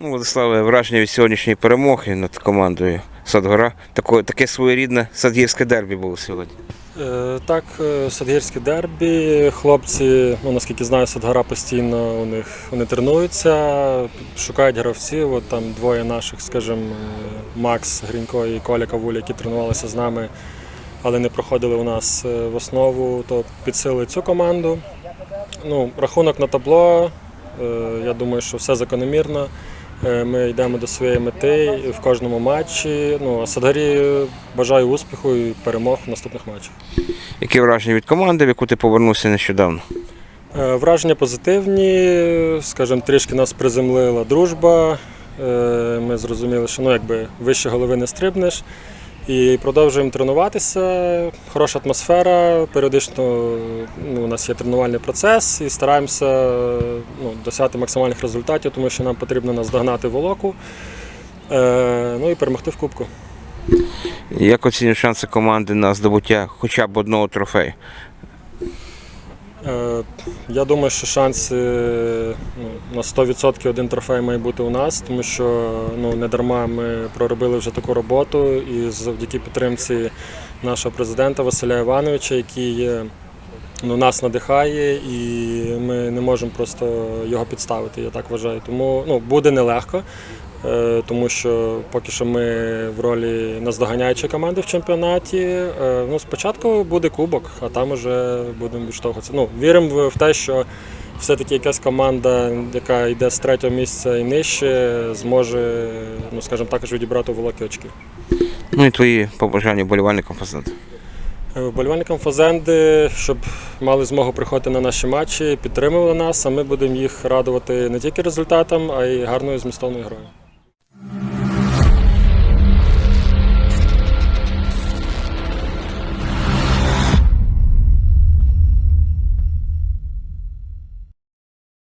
Владиславе, враження від сьогоднішньої перемоги над командою Садгора. Таке, таке своєрідне садгірське дербі було сьогодні. Е, Так, е, Садгірське дербі. Хлопці, ну наскільки знаю, Садгора постійно у них вони тренуються, шукають гравців. От там двоє наших, скажімо, е, Макс Грінько і Коля Кавуль, які тренувалися з нами, але не проходили у нас в основу, то підсили цю команду. Ну, рахунок на табло. Я думаю, що все закономірно. Е, Ми йдемо до своєї мети в кожному матчі. Ну, а Садгарі бажаю успіху і перемог в наступних матчах. Які враження від команди, в яку ти повернувся нещодавно? Е, Враження позитивні, скажімо, трішки нас приземлила дружба. Е, Ми зрозуміли, що ну, якби вище голови не стрибнеш. І продовжуємо тренуватися. Хороша атмосфера. Періодично ну, у нас є тренувальний процес і стараємося ну, досягти максимальних результатів, тому що нам потрібно наздогнати волоку. Е, Ну і перемогти в кубку. Як оцінюєш шанси команди на здобуття хоча б одного трофею? Е, Я думаю, що шанси ну, на 100% один трофей має бути у нас, тому що ну, не дарма ми проробили вже таку роботу і завдяки підтримці нашого президента Василя Івановича, який ну, нас надихає, і ми не можемо просто його підставити, я так вважаю. Тому ну, буде нелегко. Е, Тому що поки що ми в ролі наздоганяючої команди в чемпіонаті. Е, Ну, спочатку буде кубок, а там вже будемо відштовхуватися. Ну, віримо в- те, що все-таки якась команда, яка йде з третього місця і нижче, зможе, ну скажімо, також відібрати великі очки. Ну і твої побажання вболівальникам фазенду. Е, Вболівальникам Фазенди, щоб мали змогу приходити на наші матчі, підтримували нас, а ми будемо їх радувати не тільки результатом, а й гарною змістовною грою.